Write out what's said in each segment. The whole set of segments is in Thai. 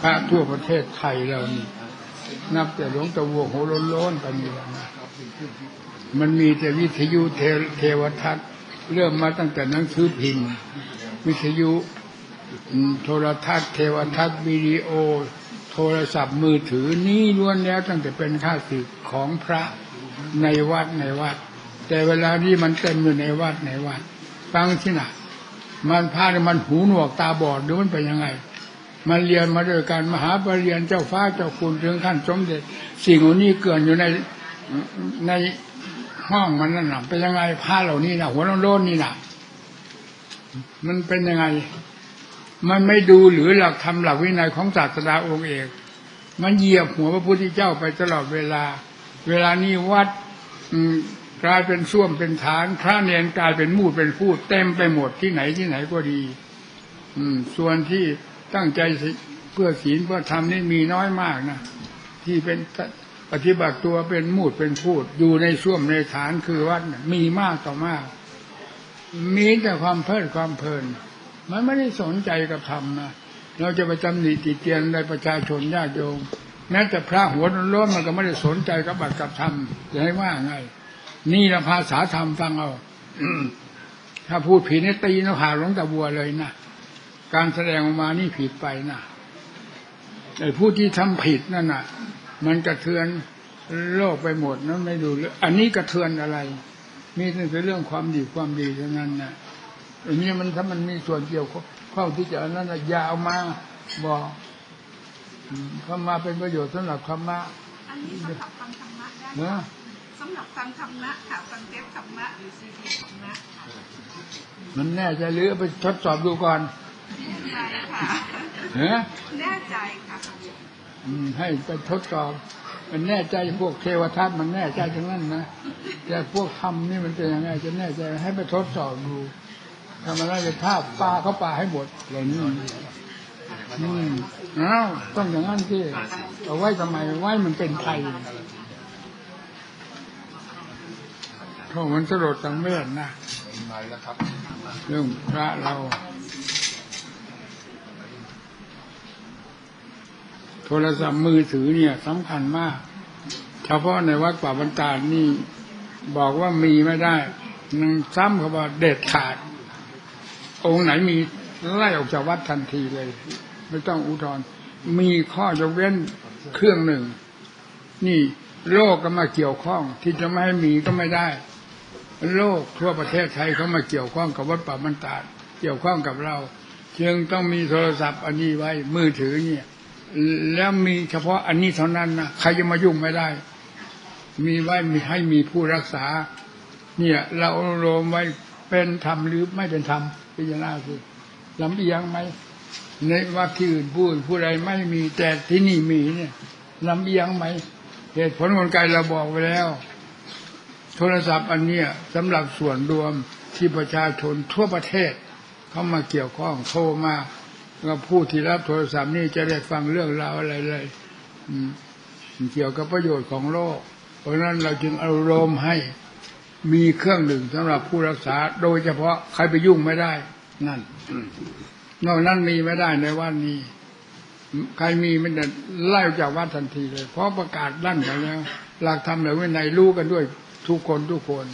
พระทั่วประเทศไทยเรานี่นับแต่หลวงตะวัวโหโล้นๆกันนี่แหละนะมันมีแต่วิทยุเทวทัศน์เริ่มมาตั้งแต่หนังสือพิมพ์วิทยุโทรทัศน์เทวทัศน์วิดีโอ โทรศัพท์มือถือนี่ล้วนแล้วตั้งแต่เป็นข้าศึกของพระในวัดในวัด แต่เวลานี้มันเต็มอยู่ในวัดในวัด ฟังที่ไหนมันพาเนี่ยมันหูหนวกตาบอดหรือมันเป็นยังไง มันเรียนมาด้วยกันมหาปรริญญาเจ้าฟ้าเจ้าคุณถึงขั้นสมเด็จสิ่งเหล่านี้เกินอยู่ในในห้องมันนั่นนะเป็นยังไงผ้าเหล่านี้นะหัวโล้นนี่นะมันเป็นยังไง มันไม่ดูหรือหลักธรรมหลักวินัยของศาสดาองค์เอก มันเหยียบหัวพระพุทธเจ้าไปตลอดเวลา เวลานี้วัดกลายเป็นส้วมเป็นฐานพระเนนกลายเป็นมูดเป็นพูดเต็มไปหมดที่ไหนที่ไหนก็ดี อืม ส่วนที่ ตั้งใจเพื่อศีลเพื่อธรรมนี่มีน้อยมากนะที่เป็นปฏิบัติตัวเป็นมูดเป็นพูด อยู่ในส้วมในฐานคือวัดมีมากต่อมาก มีแต่ความเพลิดความเพลิน มันไม่ได้สนใจกับธรรมนะเราจะไปจำหนิติเตียนในประชาชนญาติโยมแม้แต่พระหัวโล้นมันก็ไม่ได้สนใจกับบัตรกับธรรมจะให้ว่าไง นี่ละภาษาธรรมฟังเอาถ้าพูดผิดนี่ตีนผ่าหลวงตาบัวเลยนะ การแสดงออกมานี่ผิดไปนะไอ้ผู้ที่ทำผิดนั่นน่ะ มันกระเทือนโลกไปหมดนั้นไม่ดูเลยอันนี้กระเทือนอะไร มีแต่เรื่องความดีความดีเท่านั้นนะอันนี้มันถ้ามันมีส่วนเกี่ยวข้องที่จะอันนั้นน่ะอย่าเอามาบอกอืมเข้ามาเป็นประโยชน์สำหรับธรรมะอันนี้สำหรับฟังธรรมะได้เนอะสำหรับฟังธรรมะค่ะฟังเทปธรรมะหรือซีดีธรรมะค่ะมันแน่ใจหรือเอาไปทดสอบดูก่อนแน่ใจ ค่ะเฮ้แน่ใจค่ะอืมให้ไปทดสอบ มันแน่ใจพวกเทวทัตมันแน่ใจทั้งนั้นนะแต่พวกธรรมนี่มันเป็นยังไงจะแน่ใจให้ไปทดสอบดูทำอะไรจะท่าปลาเขาปลาให้หมดเหล่านี้อืมอ้าวต้องอย่างนั้นที่เอาไว้ทำไมไว้มันเป็นไทยเพราะมันสลดสังเวชนะเรื่องพระเรา โทรศัพท์มือถือเนี่ยสำคัญมาก เฉพาะในวัดป่าบรรดาลนี่บอกว่ามีไม่ได้นังซ้ำเขาว่าเด็ดขาด องค์ไหนมีไล่ออกจากวัดทันทีเลย ไม่ต้องอุทธรณ์มีข้อยกเว้นเครื่องหนึ่ง นี่โลกก็มาเกี่ยวข้อง ที่จะไม่ให้มีก็ไม่ได้ โลกทั่วประเทศไทยเขามาเกี่ยวข้องกับวัดป่าบรรดาลเกี่ยวข้องกับเรา จึงต้องมีโทรศัพท์อันนี้ไว้มือถือเนี่ย แล้วมีเฉพาะอันนี้เท่านั้นนะใครจะมายุ่งไม่ได้ มีไว้มีให้มีผู้รักษา เนี่ย เราโรมไว้เป็นธรรมหรือไม่เป็นธรรมพิจารณาคือลำเอียงไหมในว่าที่อื่นพูดผู้ใดไม่มีแต่ที่นี่มีเนี่ยลำเอียงไหมเหตุผลกลไกเราบอกไว้แล้ว โทรศัพท์อันเนี้ยสำหรับส่วนรวมที่ประชาชนทั่วประเทศ เข้ามาเกี่ยวข้องโทรมา แล้วผู้ที่รับโทรศัพท์นี่จะได้ฟังเรื่องราวอะไรเลยเกี่ยวกับประโยชน์ของโลก เพราะนั้นเราจึงอารมณ์ให้มีเครื่องหนึ่งสำหรับผู้รักษา โดยเฉพาะใครไปยุ่งไม่ได้ นั่นนอกนั้นมีไม่ได้ในวัดนี้ ใครมีมันจะไล่จากวัดทันทีเลย เพราะประกาศลั่นไปแล้วหลักธรรมเหรือวินัยรู้กันด้วยทุกคนทุกคน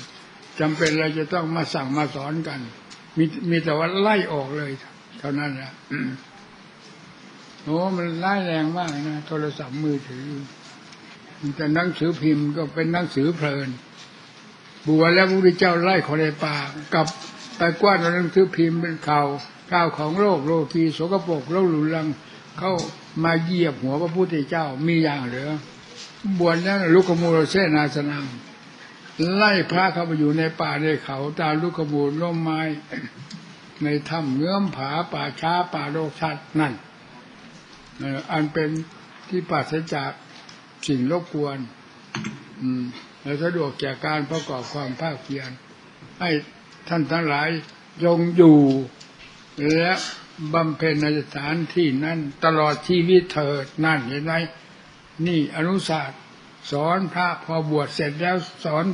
จำเป็นเราจะต้องมาสั่งมาสอนกัน มีมีแต่ว่าไล่ออกเลย เท่านั้นแหละโอ้มันร้ายแรงมากนะโทรศัพท์มือถือแต่หนังสือพิมพ์ก็เป็นหนังสือเพลินบวชแล้วพระพุทธเจ้าไล่ขอในป่ากับไปกว้านหนังสือพิมพ์เป็นข่าวข่าวของโลกโลกีโสกปกโลกหลุนลังเข้ามาเหยียบหัวพระพุทธเจ้ามีอย่างเหรือบวชแล้วลูกขมูลเสนาสนังไล่พระเข้าไปอยู่ในป่าในเขาตามลูกขมูลร่มไม้ ในถ้ำเงื้อมผาป่าช้าป่าโลกชัดนั่นอันเป็นที่ปราศจากสิ่งรบกวน อืมและสะดวกแก่การประกอบความภาคเพียรให้ท่านทั้งหลายยงอยู่ และบำเพ็ญในสถานที่นั้นตลอดชีวิตเถิดนั่นเห็นไหมนี่อนุศาสตร์สอนพระพอบวชเสร็จแล้วสอน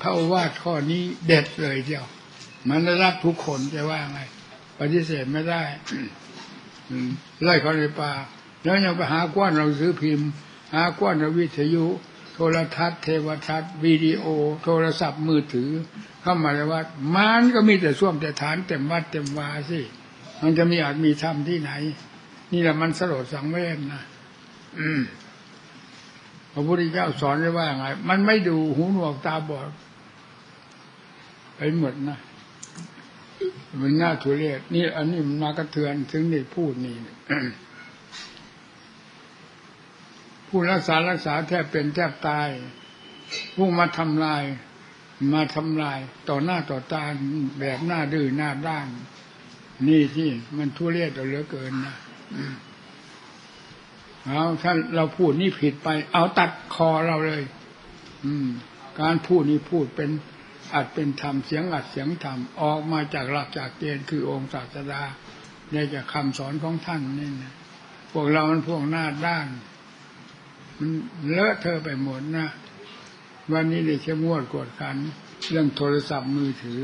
พระวาทข้อนี้เด็ดเลยเดียว มันได้รับทุกคนจะว่าไง ปฏิเสธไม่ได้ไล่เขาในป่าแล้วยังไปหากว้านเราซื้อพิมพ์ หากว้านเราวิทยุ โทรทัศน์ เทวทัศน์วิดีโอ โทรศัพท์มือถือ เข้ามาในวัดมันก็มีแต่ส้วมแต่ฐานเต็มวัดเต็มวาสิมันจะมีอาจมีธรรมที่ไหน นี่แหละมันสลดสังเวชนะพระพุทธเจ้าสอนไว้ว่าไง มันไม่ดูหูหนวกตาบอดไปหมดนะ มันน่าทุเรศนี่ อันนี้มันมากระเทือนถึงนี่พูดนี่ผู้รักษารักษาแทบเป็นแทบตาย ผู้มาทำลาย มาทำลาย ต่อหน้าต่อตาแบบหน้าดื้อหน้าด้าน นี่ที่มันทุเรศเหลือเกินนะเอาถ้าเราพูดนี่ผิดไป เอาตัดคอเราเลย อืม การพูดนี่พูดเป็น อัดเป็นธรรมเสียงอัดเสียงธรรมออกมาจากหลักจากเกณฑ์คือองค์ศาสดาในจากคำสอนของท่านนี่นะพวกเรามันพวกหน้าด้าน มันเลอะเทอะไปหมดนะวันนี้ได้เข้มงวดกวดขัน เรื่องโทรศัพท์มือถือ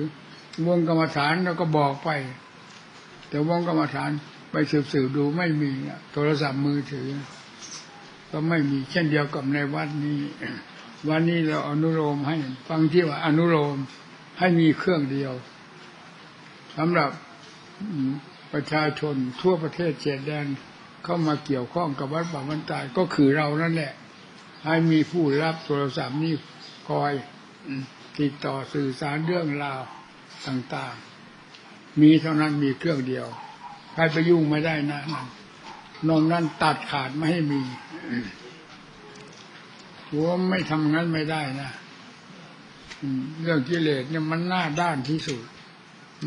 วงกรรมฐานเราก็บอกไป แต่วงกรรมฐานไปสืบสืบดูไม่มีโทรศัพท์มือถือ ก็ไม่มีเช่นเดียวกับในวัดนี้ วันนี้เราอนุโลมให้ ฟังที่ว่าอนุโลมให้มีเครื่องเดียวสำหรับประชาชนทั่วประเทศเจ็ดแดนเข้ามาเกี่ยวข้องกับวัดป่าบรรตายก็คือเรานั่นแหละ ให้มีผู้รับโทรศัพท์นี้คอยติดต่อสื่อสารเรื่องราวต่างๆ มีเท่านั้นมีเครื่องเดียว ใครไปยุ่งไม่ได้นะนั่นนอกนั้นตัดขาดไม่ให้มี หัวไม่ทำงั้นไม่ได้นะเรื่องกิเลสเนี่ยมันหน้าด้านที่สุด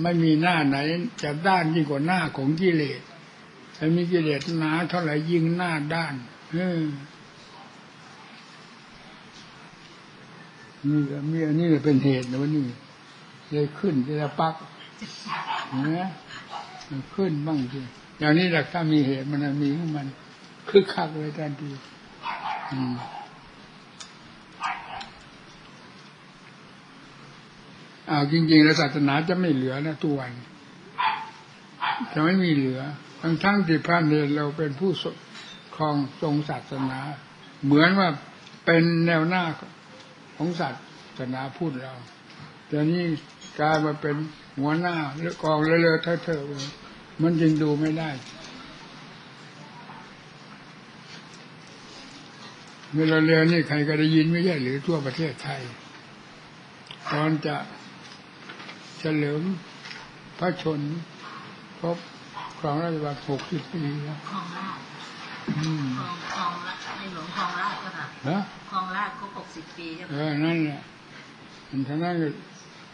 ไม่มีหน้าไหนจะด้านยิ่งกว่าหน้าของกิเลสถ้ามีกิเลสหนาเท่าไหร่ยิ่งหน้าด้านเออนี่มีอันนี้เป็นเหตุนะวันนี้เลยขึ้นเลยปักนะขึ้นบ้างทีอย่างนี้แหละถ้ามีเหตุมันมีของมันคึกคักเลยทันทีอืม อ้าวจริงๆแล้วศาสนาจะไม่เหลือนะตัววันจะไม่มีเหลือ ทั้งทั้งที่พระเนรเราเป็นผู้ครองทรงศาสนา เหมือนว่าเป็นแนวหน้าของศาสนาพูดเราแต่นี่กลายมาเป็นหัวหน้าหรือกองเลอะๆเทอะๆไปมันจึงดูไม่ได้เวลาเรียนนี่ใครก็ได้ยินไม่ใช่หรือทั่วประเทศไทย ตอนจะ ฉลิมพระชนครบครองราชบัลหกสิบปีแล้วคลองราชอืมคลองคลองราชในหลวงคลองราชก็ค่ะฮะคลองราชครบหกสิบปีใช่ไหมเออนั่นแหละมันท่านั้นก็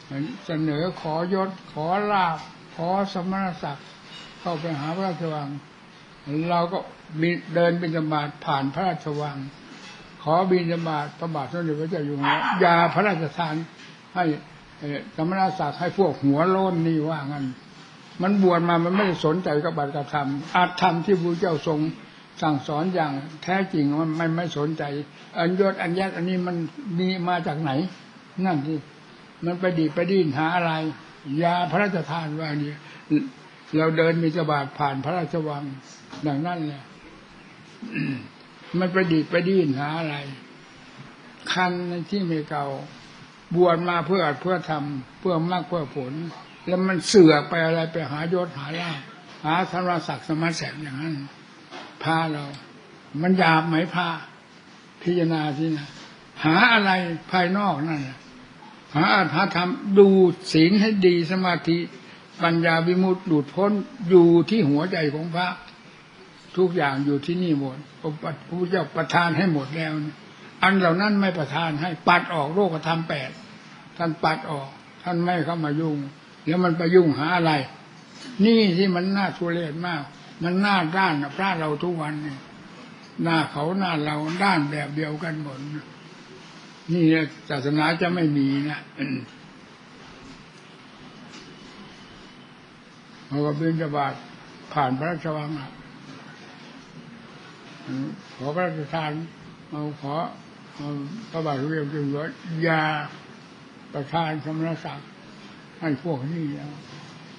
มันเสนอขอยศขอลาบขอสมณศักดิ์เข้าไปหาพระราชวัง เราก็บินเดินบินบาตผ่านพระราชวัง ขอบินบาตพระบาทสมเด็จพระเจ้าอยู่หัวยาพระราชทานให้ เอ่อสมณศักดิ์ให้พวกหัวโล้นนี่ว่างั้นมันบวชมามันไม่ได้สนใจกับบัตรกับธรรมอาธรรมที่พระเจ้าทรงสั่งสอนอย่างแท้จริงมันไม่ไม่สนใจ อันยศอันยักษ์อันนี้มันมีมาจากไหน นั่นที่มันไปดีไปดิ้นหาอะไร ยาพระราชทานว่านี่เราเดินมีจบาทผ่านพระราชวังดังนั้นแหละมันไปดีไปดิ้นหาอะไร คันในที่ไม่เก่า บวชมาเพื่อเพื่อทำเพื่อมากเพื่อผล แล้วมันเสือกไปอะไรไปหายศหาลาภหาธรรมศักดิ์สมาแสงอย่างนั้นพาเรา มันหยาบไหมพาพิจารณาที่นะหาอะไรภายนอกนั่นนะหาอาหาธรรมดูศีลให้ดีสมาธิปัญญาวิมุตติหลุดพ้นอยู่ที่หัวใจของพระ ทุกอย่างอยู่ที่นี่หมดพระพุทธเจ้าประทานให้หมดแล้วนะ อันเหล่านั้นไม่ประทานให้ปัดออกโลกธรรมแปดท่านปัดออก ท่านไม่เข้ามายุ่งแล้วมันไปยุ่งหาอะไร นี่ที่มันน่าทุเรศมาก มันหน้าด้านพระเราทุกวันเนี่ยหน้าเขาหน้าเราด้านแบบเดียวกันหมดนะนี่ศาสนาจะไม่มีนะเพราะว่าบิณฑบาตผ่านพระราชวังอะขอพระราชทานเอาขอ พระบาทเด็จพระเจ้าอยู่หัวยาประทานสมณศักดิ์ให้พวกนี้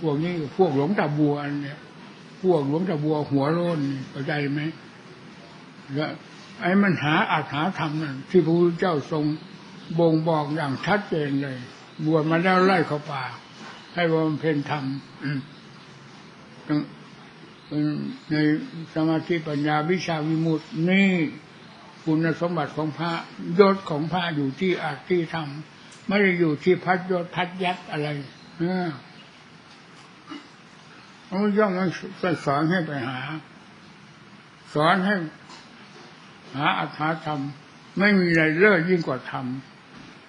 พวกนี้พวกหลวงตาบัวเนี่ย พวกหลวงตาบัวหัวโล้นเข้าใจไหมและไอ้มันหาอาจหาธรรมนั่นที่พระพุทธเจ้าทรงบ่งบอกอย่างชัดเจนเลย บวชมาแล้วไล่เข้าป่า ให้บำเพ็ญธรรมในสมาธิปัญญาวิชาวิมุตตินี่ คุณสมบัติของพระยศของพระอยู่ที่อาที่ธรรมไม่ได้อยู่ที่พัดยศพัดยัดอะไรเออพระพุทธเจ้ามันสอนให้ไปหา สอนให้ หาอัตถาธรรม ไม่มีอะไรเลิศยิ่งกว่าธรรม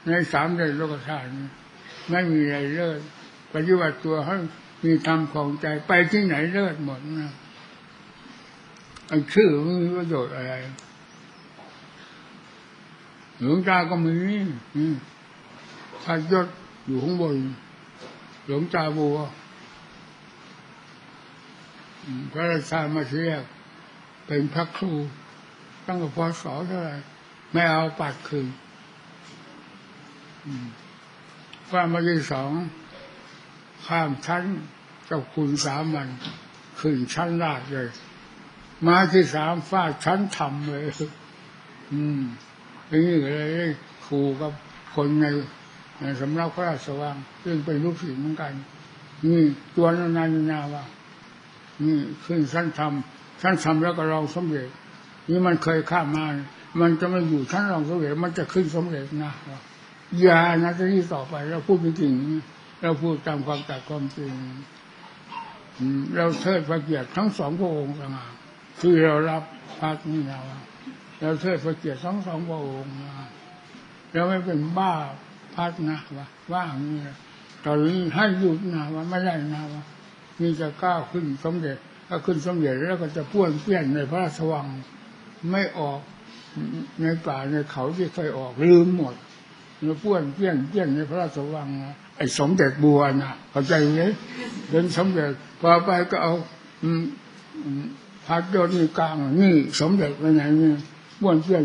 ในสามเดือนโลกธาตุไม่มีอะไรเลิศปฏิบัติตัวให้มีธรรมของใจไปที่ไหนเลิศหมดนะไอ้ชื่อไม่มีประโยชน์อะไร หลวงตาก็มีอืมพระยศอยู่ข้างบนหลวงตาบัวพระราชามาเรียกเป็นพระครู ตั้งแต่พศเท่าไรไม่เอาปัดคืนอืมวามาที่สอง ข้ามชั้นกับคุณสามัญขึ้นชั้นลาดเลย มาที่สามฟาดชั้นทำเลย อืม อย่างนี้เลยครูกับคนในสำนักพระราชวังซึ่งเป็นลูกศิษย์เหมือนกัน นี่ตัวนานนนาว่านี่ขึ้นชั้นทำชั้นทำแล้วก็รองสมเด็จ นี่มันเคยข้ามมามันจะไม่อยู่ชั้นรองสมเด็จมันจะขึ้นสมเด็จนะอย่านะที่ต่อไปเราพูดจริงเราพูดตามความตัดความจริงเราเทิดพระเกียรติทั้งสองพระองค์ต่างหากที่เรารับพักนี่นะว่า เราเทิดพระเกียรติทั้งสองพระองค์นะเราไม่เป็นบ้าพักนะว่าว่าอย่างนี้นะตอนนี้ให้หยุดนะว่าไม่ได้นะว่านี่จะก้าวขึ้นสมเด็จถ้าขึ้นสมเด็จแล้วก็จะป้วนเปี้ยนในพระราชวังไม่ออกในป่าในเขาที่เคยออกลืมหมดแล้วป้วนเปี้ยนเปี้ยนในพระราชวังไอ้สมเด็จบัวนะเข้าใจไหมเป็นสมเด็จพอไปก็เอาพัดยศนี่กลางนี่สมเด็จไปไหนนี่ย ป้วนเปี้ยน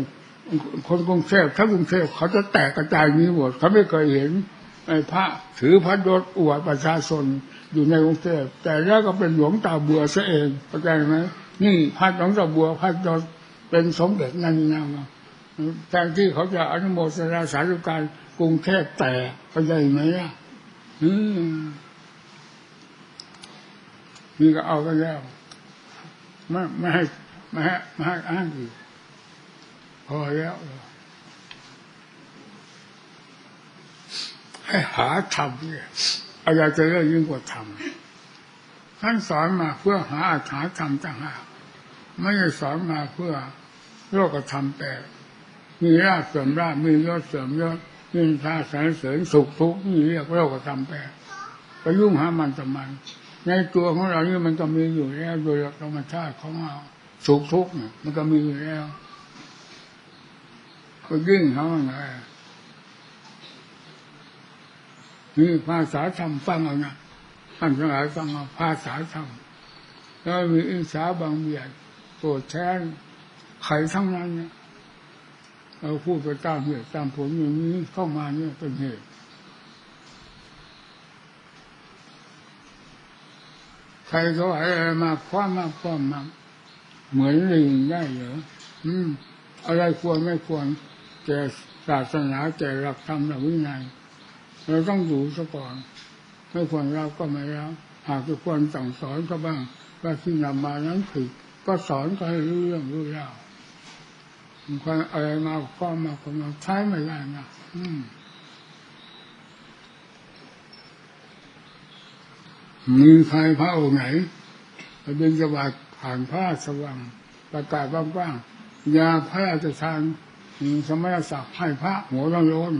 คนกรุงเทพถ้ากรุงเทพเขาจะแตกกระจายนี้หมดเขาไม่เคยเห็นไอ้พระถือพัดยศอวดประชาชนอยู่ในกรุงเทพแต่แล้วก็เป็นหลวงตาบัวซะเองเข้าใจไหมนี่พัดหลวงตาบัวพัดยศเป็นสมเด็จนั่นนี่นะแทนที่เขาจะอนุโมทนาสาธุการกรุงเทพแตกเข้าใจไหมอะนี่ก็เอากันแล้วไม่ไม่ให้ไม่ให้ไม่ให้อ้างอีก พอแล้ว ให้หาธรรมเนี่ยอะไรจะเรื่องยิ่งกว่าธรรมท่านสอนมาเพื่อหาอาถรรพ์ธรรมต่างหากไม่ได้สอนมาเพื่อโลกธรรมแปลมีราบเสริมราบมียศเสริมยศมีทาสรรเสริญสุขทุกข์นี่เรียกโลกธรรมแปลไปยุ่งหามันทำไมในตัวของเรานี่มันก็มีอยู่แล้ว โดยธรรมชาติของเราสุขทุกข์มันก็มีอยู่แล้ว ก็ยิ่งเขาไงนี่ภาษาธรรมฟังเอานะท่านทั้งหลายฟังเอาภาษาธรรมแล้วมีอิสาบางเบียดโกรธแค้นไขทั้งนั้นเนี่ยเราพูดไปตามเหตุตามผลอย่างนี้เข้ามาเนี่ยเป็นเหตุใครเขาอะไรมาคว้ามาคว้ามาเหมือนลิงได้เหรออืมอะไรควรไม่ควร แก่ศาสนาแก่หลักธรรมหลักวินัยเราต้องดูซะก่อนไม่ควรรับก็ไม่รับหากจะควรสั่งสอนก็บ้างว่าที่นำมานั้นผิดก็สอนก็ให้รู้เรื่องรู้ราวคนอะไรมาคว้ามาคนมาใช้ไม่ได้นะอืมมีใครพระองค์ไหนไปบินสบาตผ่านพระราชวังประกาศบ้างๆยาพระราชทาน มีสมณศักดิ์ให้พระหัวร้อนร้อน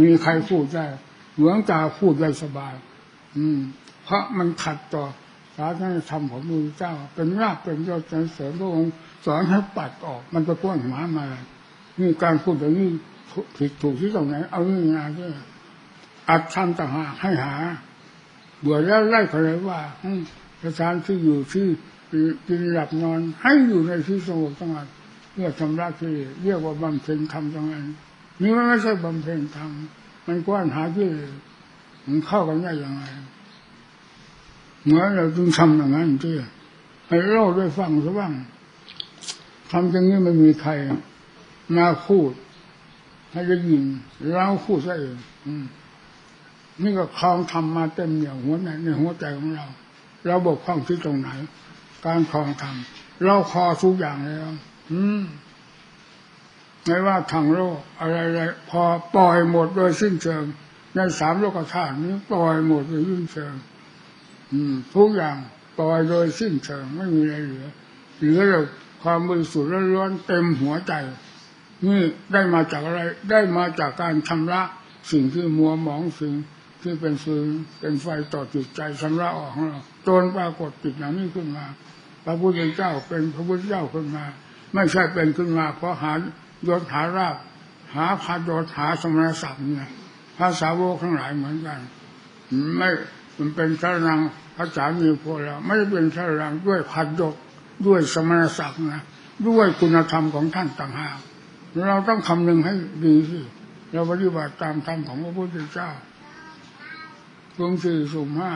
มีใครพูดได้หลวงตาพูดได้สบาย อืม เพราะมันขัดต่อศาสนธรรมของพระพุทธเจ้า เป็นรากเป็นยอดเป็นเสริมพระองค์สอนให้ปัดออก มันจะพ้นหมามานี่การพูดอย่างนี้ผิดถูกที่ตรงไหนเอานี่งานด้วยอัดทำต่างหากให้หาบวชแล้วไล่เขาเลยว่าสถานที่อยู่ที่กินหลับนอน ให้อยู่ในที่สงบสงัด เพื่อชำระที่เรียกว่าบำเพ็ญธรรมตรงนั้นนี่มันไม่ใช่บำเพ็ญธรรมมันกว้านหาที่มันเข้ากันได้ยังไงเหมือนเราจึงทำอย่างนั้นที่ให้เล่าด้วยฟังซะบ้างทำอย่างนี้ไม่มีใครมาพูดให้ได้ยินเราพูดซะเองอืมนี่ก็คลองทำมาเต็มเหนี่ยวหัวในในหัวใจของเรา เราบกพร่องที่ตรงไหน การคลองทำเราคอทุกอย่างแล้ว อืมไม่ว่าทางโลก อะไรๆพอปล่อยหมดโดยสิ้นเชิง ในสามโลกธาตุนี้ปล่อยหมดโดยสิ้นเชิง อืมทุกอย่างปล่อยโดยสิ้นเชิงไม่มีอะไรเหลือเหลือแต่ความบริสุทธิ์ล้วนเต็มหัวใจนี่ได้มาจากอะไร ได้มาจากการชำระสิ่งที่มัวหมองสิ่งที่เป็นฟืนเป็นไฟต่อจิตใจชำระออกของเราจนปรากฏจิตอย่างนี้ขึ้นมา พระพุทธเจ้าเป็นพระพุทธเจ้าขึ้นมา ไม่ใช่เป็นขึ้นมาเพราะหายศหาราบหาพายศหาสมณศักดิ์เนี่ยพระสาวกทั้งหลายเหมือนกัน ไม่มันเป็นพระนังพระสามีพวกเราไม่ได้เป็นพระนังด้วยพันยศด้วยสมณศักดิ์นะด้วยคุณธรรมของท่านต่างหากเราต้องคำนึงให้ดีสิเราปฏิบัติตามธรรมของพระพุทธเจ้าดวงสี่สุมห้า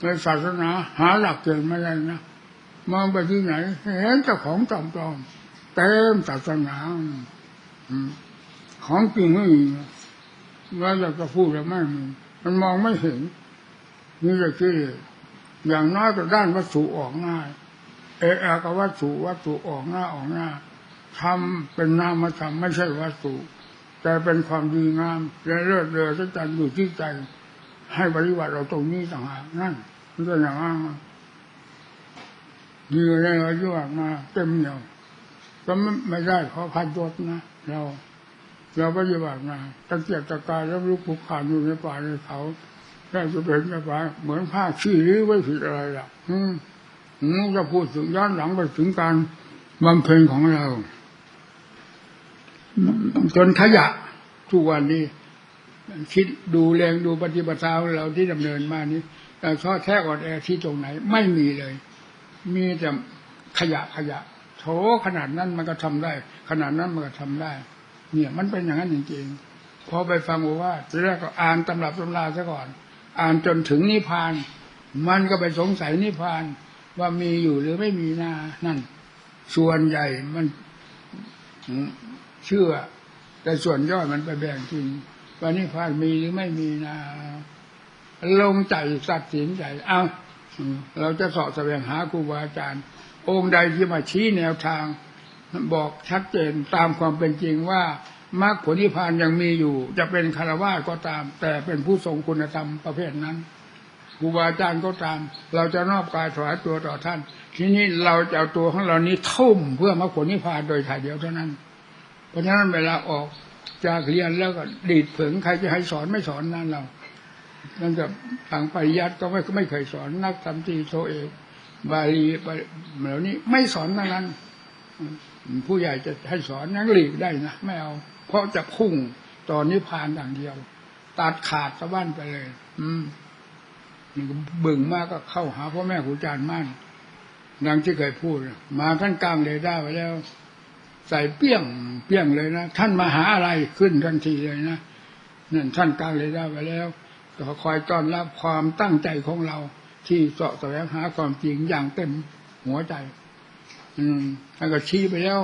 ในศาสนาหาหลักเกณฑ์ไม่ได้นะ มองไปที่ไหน เห็นแต่ของจอมๆเต็มศาสนาอืมของจริงไม่มีเราอยากจะพูดแล้วไม่มีมันมองไม่เห็น นี่จะคิดอย่างน้อยก็ด้านวัตถุออกง่าย เอะอกับวัตถุวัตถุออกหน้าออกหน้าทำเป็นนามธรรมไม่ใช่วัตถุ แต่เป็นความดีงามและเลิศเลอสัจจันอยู่ที่ใจ ให้ปฏิบัติเราตรงนี้ต่างหากนั่นมันก็อย่างนั้น มีอะไรอายุมาเต็มเหนียวก็ไม่ไม่ได้เพราะพันยศนะเรา เราปฏิบัติมาตะเกียบตะกายแล้วลุกผูกขาดอยู่ในป่าในเขาแค่จะเป็นจะไปเหมือนผ้าขี้ริ้ไว้ผิดอะไรล่ะอืมอืมจะพูดถึงย้อนหลังไปถึงการบำเพ็ญของเรา จนขยะทุกวันนี้คิดดูแรงดูปฏิบัติเราที่ดำเนินมานี้แต่ท้อแท้อ่อนแอที่ตรงไหน ไม่มีเลย มีแต่ขยะขยะโถขนาดนั้นมันก็ทำได้ ขนาดนั้นมันก็ทำได้ เนี่ยมันเป็นอย่างนั้นจริงๆพอไปฟังบอกว่าทีแรกก็อ่านตำรับตำราซะก่อน อ่านจนถึงนิพพาน มันก็ไปสงสัยนิพพานว่ามีอยู่หรือไม่มีนานั่น ส่วนใหญ่มันเชื่อ แต่ส่วนย่อยมันไปแบ่งจริงว่านิพพานมีหรือไม่มีนาลงใจสัตว์สินใจเอา เราจะสาะแสวงหาครูบาอาจารย์ องค์ใดที่มาชี้แนวทาง บอกชัดเจนตามความเป็นจริงว่ามรรคผลนิพพานยังมีอยู่ จะเป็นคารวะก็ตาม แต่เป็นผู้ทรงคุณธรรมประเภทนั้นครูบาอาจารย์ก็ตาม เราจะนอบกายถวายตัวต่อท่าน ทีนี้เราจะเอาตัวของเรานี้ทุ่มเพื่อมรรคผลนิพพานโดยถ่ายเดียวเท่านั้น เพราะฉะนั้นเวลาออกจากเรียนแล้วก็ดีดผึงใครจะให้สอนไม่สอนนั่นเรา นั่นกับทางปริยัติก็ไม่ไม่เคยสอนนักธรรมตีโทเอกบาลีเหล่านี้ไม่สอนทั้งนั้น ผู้ใหญ่จะให้สอนนักหลีกได้นะไม่เอา เพราะจะพุ่งตอนนิพพานอย่างเดียว ตัดขาดสะบั้นไปเลย อืมนี่ก็บึ่งมากก็เข้าหาพ่อแม่ครูอาจารย์มั่นดังที่เคยพูดมาท่านกลางเลยได้ไว้แล้ว ใส่เปี้ยงเปี้ยงเลยนะท่านมาหาอะไรขึ้นทันทีเลยนะนั่นท่านกลางเลยได้ไว้แล้ว ก็คอยต้อนรับความตั้งใจของเรา ที่เสาะแสวงหาความจริงอย่างเต็มหัวใจ อืมแล้วก็ชี้ไปแล้ว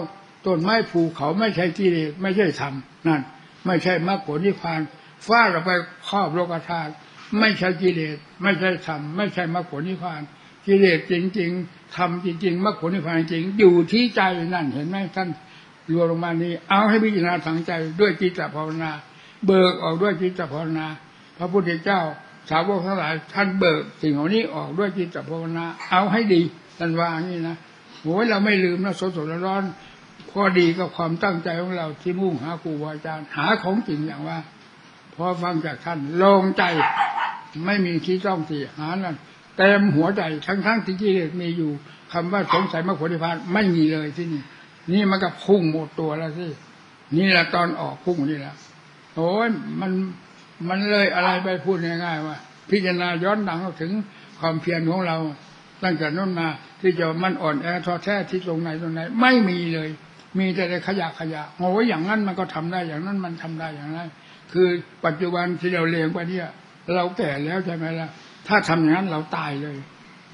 ต้นไม้ภูเขาไม่ใช่กิเลสไม่ใช่ธรรมนั่น ไม่ใช่มรรคผลนิพพานฟาดออกไปครอบโลกธาตุไม่ใช่กิเลสไม่ใช่ธรรมไม่ใช่มรรคผลนิพพานกิเลสจริงๆธรรมจริงๆมรรคผลนิพพานจริง อยู่ที่ใจนั่นเห็นไหมท่านรวมลงมานี้ เอาให้พิจารณาทางใจด้วยจิตภาวนา เบิกออกด้วยจิตภาวนา พระพุทธเจ้า สาวกทั้งหลาย ท่านเบิกสิ่งเหล่านี้ออกด้วยจิตภาวนา เอาให้ดีท่านว่าอย่างนี้นะโอ้ยเราไม่ลืมนะสดสดร้อนพอดีกับความตั้งใจของเราที่มุ่งหาครูบาอาจารย์หาของจริงอย่างว่าพอฟังจากท่านลงใจ ไม่มีที่ต้องที่หานั่นเต็มหัวใจทั้งๆที่กิเลสมีอยู่คำว่าสงสัยมรรคผลนิพพานไม่มีเลยที่นี่ นี่มันก็พุ่งหมดตัวแล้วสินี่แหละตอนออกพุ่งนี่แหละโอ้ยมัน มันเลยอะไรไปพูดง่ายๆว่า พิจารณาย้อนหลังถึงความเพียรของเรา ตั้งแต่นั้นมาที่จะมันอ่อนแอท้อแท้ที่ตรงไหนตรงไหน ไม่มีเลย มีแต่ในขยะขยะโอ้ยอย่างนั้นมันก็ทำได้อย่างนั้นมันทำได้อย่างนั้นคือปัจจุบันที่เราเลี้ยงไปเนี่ย เราแก่แล้วใช่ไหมล่ะถ้าทำอย่างนั้นเราตายเลย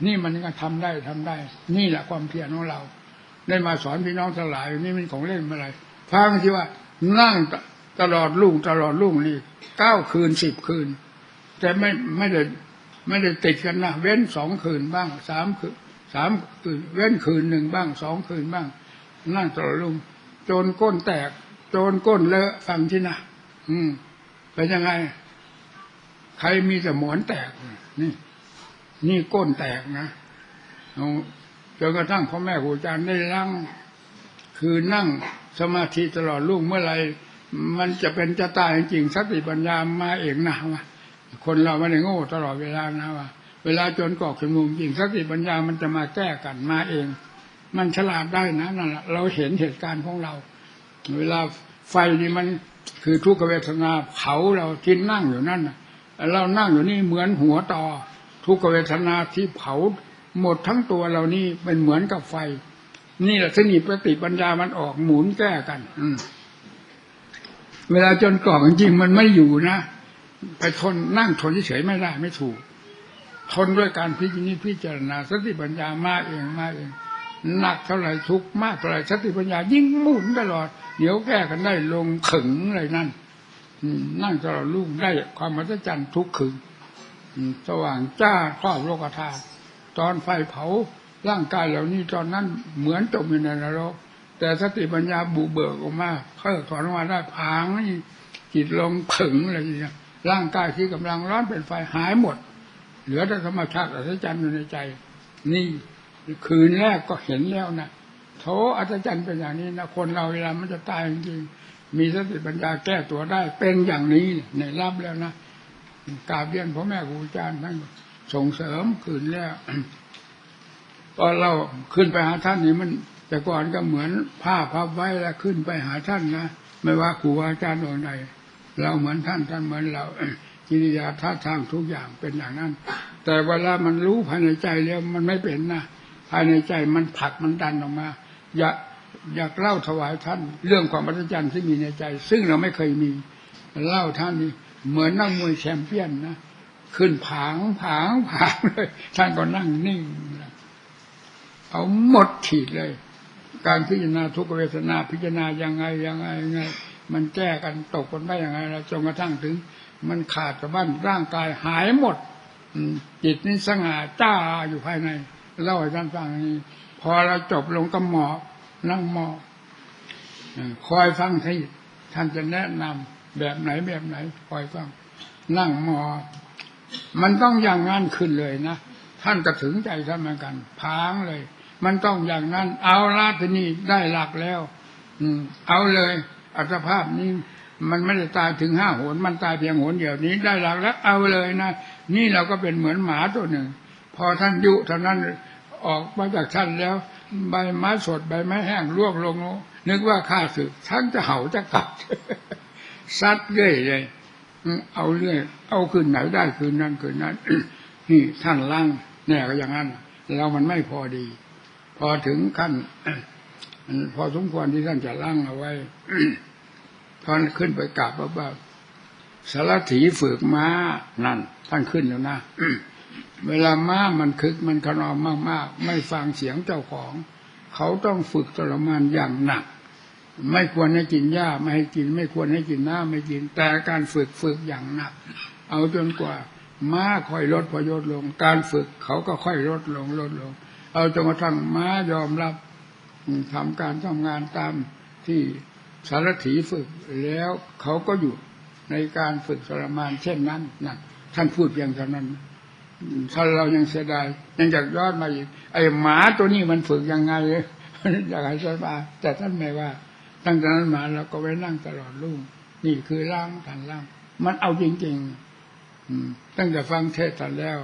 นี่มันก็ทำได้ทำได้ นี่แหละความเพียรของเรา ได้มาสอนพี่น้องทั้งหลายนี่มันของเล่นเมื่อไรฟังที่ว่านั่ง ตลอดลุ่งตลอดลุ่งนี่เก้าคืนสิบคืน แต่ไม่ไม่ได้ไม่ได้ติดกันนะเว้นสองคืนบ้างสามคืนสามคืนเว้นคืนหนึ่งบ้างสองคืนบ้าง นั่งตลอดลุ่งโจนก้นแตก โจนก้นเลอะฟังที่นะอืมเป็นยังไง ใครมีแต่หมอนแตกนี่ นี่ก้นแตกนะเอาจนกระทั่งพ่อแม่ครูอาจารย์ได้ล้างคือนั่งสมาธิตลอดลุ่งเมื่อไหร มันจะเป็นจะตายจริงสติปัญญามาเองนะว่าคนเราไม่ได้โง่ตลอดเวลานะว่าเวลาจนกอกขึ้นมุมจริงสติปัญญามันจะมาแก้กันมาเอง มันฉลาดได้นะนั่นแหละเราเห็นเหตุการณ์ของเรา เวลาไฟนี่มันคือทุกขเวทนาเผาเราที่นั่งอยู่นั่นเรานั่งอยู่นี่เหมือนหัวต่อ ทุกขเวทนาที่เผาหมดทั้งตัวเรานี่เป็นเหมือนกับไฟ นี่แหละสนิปฏิปัญญามันออกหมุนแก้กัน อืม เวลาจนกรอกจริงๆมันไม่อยู่นะไปทนนั่งทนเฉยๆไม่ได้ไม่ถูก ทนด้วยการพิจิตรพิจารณาสติปัญญามาเองมาเองหนักเท่าไหร่ทุกข์มากเท่าไหร่สติปัญญายิ่งหมุนตลอด เดี๋ยวแก้กันได้ลงขึงเลยนั่นนั่งตลอดลุ่งได้ความมหัศจรรย์ทุกขึงสว่างจ้าครอบโลกธาตุตอนไฟเผาร่างกายเหล่านี้ตอนนั้นเหมือนจมอยู่ในนรก แต่สติปัญญาบุเบิกออกมาเพิกถอนออกมาได้พางจิตลงขึงอะไรอย่างเงี้ยร่างกายที่กำลังร้อนเป็นไฟหายหมด เหลือแต่ธรรมชาติอัศจรรย์อยู่ในใจ นี่คืนแรกก็เห็นแล้วนะโถอัศจรรย์เป็นอย่างนี้นะคนเราเวลามันจะตายจริงมีสติปัญญาแก้ตัวได้ เป็นอย่างนี้ในรับแล้วนะกาบเรียนพ่อแม่ครูอาจารย์ท่านส่งเสริมคืนแรกตอนเราขึ้นไปหาท่านนี่มัน แต่ก่อนก็เหมือนผ้าพับไว้แล้วขึ้นไปหาท่านนะไม่ว่าครูอาจารย์องค์ใดเราเหมือนท่านท่านเหมือนเรากิริยาท่าทางทุกอย่างเป็นอย่างนั้น แต่เวลามันรู้ภายในใจแล้วมันไม่เป็นนะภายในใจมันผลักมันดันออกมา อยากอยากเล่าถวายท่าน เรื่องความอัศจรรย์ที่มีในใจ ซึ่งเราไม่เคยมีเล่าท่านนี่เหมือนนักมวยแชมเปี้ยนนะขึ้นผางผางผางเลยท่านก็นั่งนิ่งเอาหมดขีดเลย การพิจารณาทุกเวทนาพิจารณายังไงยังไงยังไง มันแก้กันตกกันไปยังไงแล้วจนกระทั่งถึง มันขาดกับบ้านร่างกายหายหมดอืจิตนี่สง่าจ้าอยู่ภายในเล่าให้ท่านฟังนี้พอเราจบลงก็หมอนั่งหมอบเออคอยฟังที่ท่านจะแนะนำแบบไหนแบบไหน คอยฟัง นั่งหมอ มันต้องอย่างนั้นขึ้นเลยนะ ท่านก็ถึงใจท่านเหมือนกัน พางเลย มันต้องอย่างนั้น เอาละทีนี้ได้หลักแล้ว อืม เอาเลยอัตภาพนี้มันไม่ได้ตายถึงห้าโหนมันตายเพียงหนเดียวนี้ได้หลักแล้วเอาเลยนะนี่เราก็เป็นเหมือนหมาตัวหนึ่ง พอท่านยุเท่านั้นออกมาจากท่านแล้ว ใบไม้สดใบไม้แห้งร่วงลง นึกว่าข้าศึกท่านจะเห่าจะกัดซัดเรื่อยเลยเอาเรื่อย เอาคืนไหนได้คืนนั้นคืนนั้นนี่ท่านล่างแน่ก็อย่างนั้นเรามันไม่พอดี พอถึงขั้นพอสมควรที่ท่านจะล่างเอาไว้ท่านขึ้นไปกราบพระบาสารถีฝึกม้านั่น ท่านขึ้นอยู่นะเวลาม้ามันคึกมันขนองมากๆ ไม่ฟังเสียงเจ้าของ เขาต้องฝึกทรมานอย่างหนัก ไม่ควรให้กินหญ้าไม่ให้กิน ไม่ควรให้กินน้ำไม่กิน แต่การฝึกฝึกอย่างหนัก เอาจนกว่า ม้าค่อยลดพยศลง การฝึกเขาก็ค่อยลดลงลดลง เอาจนกระทั่งม้ายอมรับทำการทำงานตามที่สารถีฝึกแล้วเขาก็อยู่ในการฝึกทรมานเช่นนั้นนะท่านพูดเพียงเท่านั้นถ้าเรายังเสียดายยังอยากย้อนมาอีกไอ้หมาตัวนี้มันฝึกยังไงอยากให้สบายแต่ท่านไม่ว่า ตั้งแต่นั้นมาเราก็ไว้นั่งตลอดรุ่งนี่คือร่างท่านร่าง มันเอาจริงๆตั้งแต่ฟังเทศน์ท่านแล้ว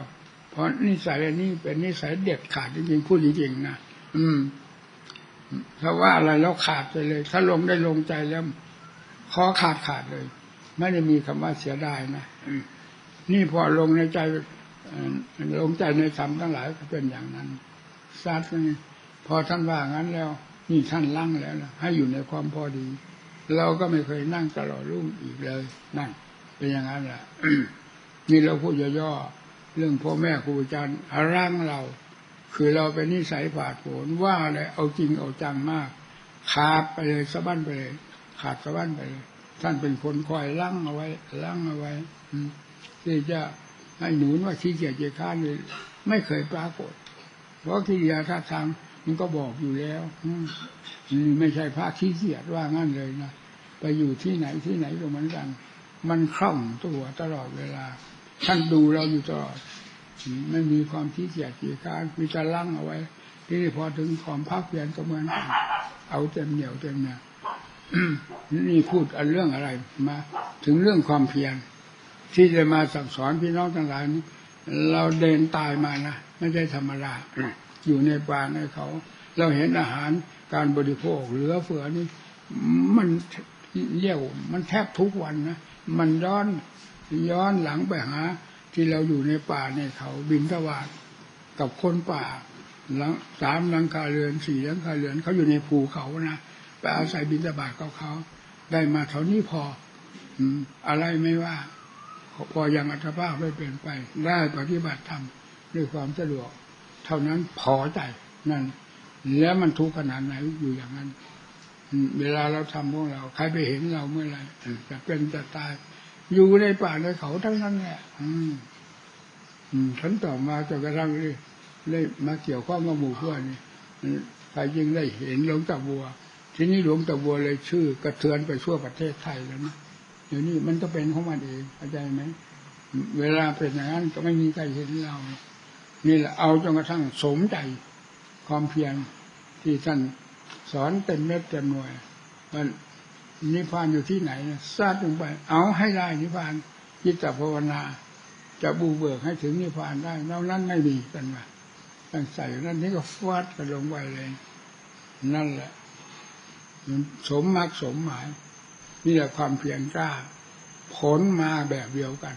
เพราะนิสัยอันนี้เป็นนิสัยเด็ดขาดจริงๆพูดจริงๆนะอืมถ้าว่าอะไรแล้วขาดไปเลย ถ้าลงได้ลงใจแล้วคอขาดขาดเลย ไม่ได้มีคำว่าเสียดายนะนี่พอลงในใจลงใจในธรรมทั้งหลายก็เป็นอย่างนั้นซัดนี่พอท่านว่างั้นแล้ว นี่ท่านลั่งแล้วนะให้อยู่ในความพอดี เราก็ไม่เคยนั่งตลอดรุ่งอีกเลย นั่นเป็นอย่างนั้นแหละนี่เราพูดย่อๆ เรื่องพ่อแม่ครูอาจารย์ร่างเรา คือเราเป็นนิสัยผาดโผนว่าเลยเอาจริงเอาจังมาก ขาดไปเลยสะบั้นไปเลยขาดสะบั้นไปเลยท่านเป็นคนคอยลั่งเอาไว้ลั่งเอาไว้ที่จะให้หนุนว่าขี้เกียจเกียจข้านเลยไม่เคยปรากฏ เพราะกิริยาท่าทางมันก็บอกอยู่แล้วอืมนี่ไม่ใช่พระขี้เกียจว่างั้นเลยนะไปอยู่ที่ไหนที่ไหนก็เหมือนกัน มันคล่องตัวตลอดเวลา ท่านดูเราอยู่ตลอดไม่มีความขี้เกียจขี้ค้านมีจะลั่งเอาไว้ ที่นี่พอถึงความภาคเพียรก็เหมือนเอาเต็มเหนียวเต็มเนี่ยนี่พูดอันเรื่องอะไรมา ถึงเรื่องความเพียรที่จะมาสั่งสอนพี่น้องทั้งหลายนี้เราเดินตายมานะไม่ใช่ธรรมดาอยู่ในป่าในเขา เราเห็นอาหารการบริโภคเหลือเฟือนี่มันเยี่ยวมันแทบทุกวันนะมันย้อน ย้อนหลังไปหา ที่เราอยู่ในป่าในเขาบินทวาดกับคนป่าหลังสามหลังคาเรือนสี่หลังคาเรือนเขาอยู่ในภูเขานะไปอาศัยบินทบาทกับเขาได้มาเท่านี้พอ อืม อะไรไม่ว่า พอยังอัตภาพไม่เปลี่ยนไป ได้ปฏิบัติธรรมด้วยความสะดวก เท่านั้นพอใจนั่น แล้วมันทุกข์ขนาดไหนอยู่อย่างนั้นเวลาเราทำพวกเรา ใครไปเห็นเราเมื่อไรจะเป็นจะตาย อยู่ในป่าในเขาทั้งนั้นแหละอืมอืมฉันต่อมาจนกระทั่งเลยเลยมาเกี่ยวข้องกับหมู่เพื่อนนี่อืมใครยิ่งได้เห็นหลวงตาบัว ทีนี้หลวงตาบัวเลยชื่อ กระเทือนไปทั่วประเทศไทยแล้วนะเดี๋ยวนี้มันก็เป็นของมันเองเข้าใจไหมเวลาเป็นอย่างนั้นก็ไม่มีใครเห็นเรา นี่แหละเอาจนกระทั่งสมใจความเพียรที่ท่านสอนเต็มเม็ดเต็มหน่วยมัน นิพพานอยู่ที่ไหนซาดลงไป เอาให้ได้นิพพานจิตภาวนา จะบูเบิกให้ถึงนิพพานได้นอกนั้นไม่มีกันมาตั้งใส่นั่นนี่ก็ฟาดกันลงไปเลย นั่นแหละสมมากสมหมายนี่แหละความเพียรกล้า ผลมาแบบเดียวกัน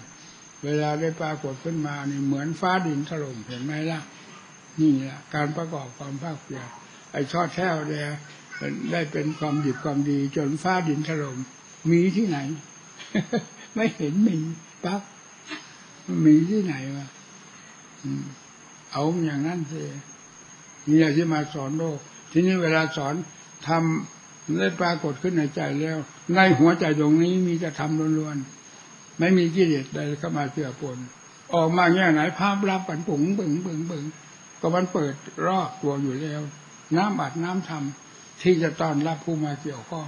เวลาได้ปรากฏขึ้นมานี่เหมือนฟ้าดินถล่มเห็นไหมล่ะ นี่แหละการประกอบความภาคเพียรไอ้ชอดแท้วแด ได้เป็นความดีความดี จนฟ้าดินถล่มมีที่ไหน ไม่เห็นมีปักมีที่ไหนวะเอาอย่างนั้นสินี่แหละที่มาสอนโลก ทีนี้เวลาสอนทำได้ปรากฏขึ้นในใจแล้ว ในหัวใจตรงนี้มีจะทำล้วนๆไม่มีกิเลสใดเข้ามาเจือปนออกมาแง่ไหนภาพลับกันปุ๋งบึงบึงบึงก็มันเปิดรอบตัวอยู่แล้ว น้ำบัดน้ำทำ ที่จะต้อนรับผู้มาเกี่ยวข้อง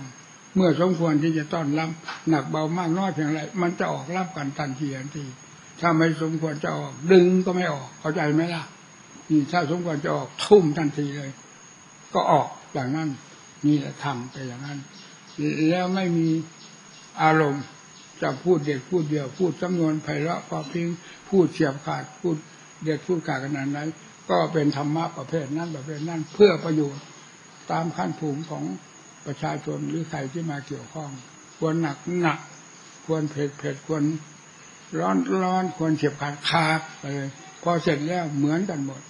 เมื่อสมควรที่จะต้อนรับหนักเบามากน้อยเพียงไรมันจะออกรับกันทันทีทันทีถ้าไม่สมควรจะออก ดึงก็ไม่ออกเข้าใจไหมล่ะนี่ถ้าสมควรจะออกทุ่มทันทีเลย ก็ออกอย่างนั้นนี่แหละทำไปอย่างนั้น แล้วไม่มีอารมณ์จะพูดเด็ดพูดเดียว พูดจำนวนไพเราะพอพิงพูดเฉียบขาดพูดเด็ดพูดขาดขนาดไหนก็เป็นธรรมะประเภทนั้นประเภทนั้นเพื่อประโยชน์ ตามขั้นภูมิของประชาชนหรือใครที่มาเกี่ยวข้อง ควรหนักหนัก ควรเผ็ดเผ็ดควรร้อนร้อนควรเฉียบขาดขาดไปเลยพอเสร็จแล้วเหมือนกันหมด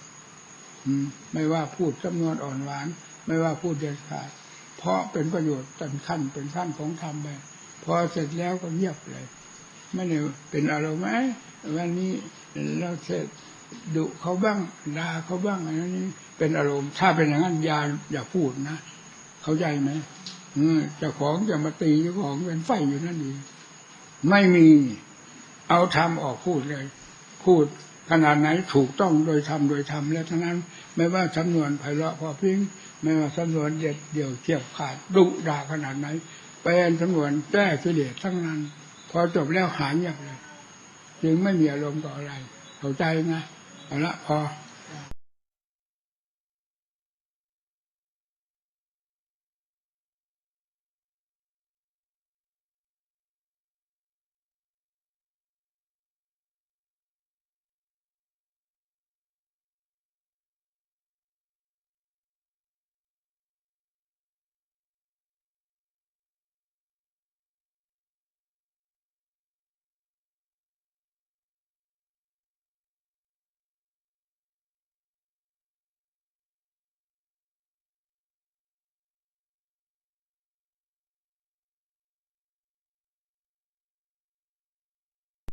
อืม ไม่ว่าพูดจำนวนอ่อนหวาน ไม่ว่าพูดเด็ดขาด เพราะเป็นประโยชน์เป็นขั้นเป็นขั้นของธรรมไปพอเสร็จแล้วก็เงียบเลย ไม่ได้เป็นอารมณ์ไหมวันนี้เราเสร็จ ดุเขาบ้างด่าเขาบ้างอะไรนี้เป็นอารมณ์ ถ้าเป็นอย่างนั้นอย่าอย่าพูดนะเข้าใจไหมเออจ้าของจะมาตีเจ้าของเป็นไฟอยู่นั่นเองไม่มีเอาทำออกพูดเลย พูดขนาดไหนถูกต้องโดยทำโดยทำแล้วทั้งนั้น ไม่ว่าจำนวนไพเราะพอพิงไม่ว่าจำนวนเด็ดเดี่ยวเทียบขาดดุด่าขนาดไหนเป็นจำนวนแก้กิเลสทั้งนั้น พอจบแล้วหายเงียบเลย จึงไม่มีอารมณ์ต่ออะไรเข้าใจนะ เอาละพอ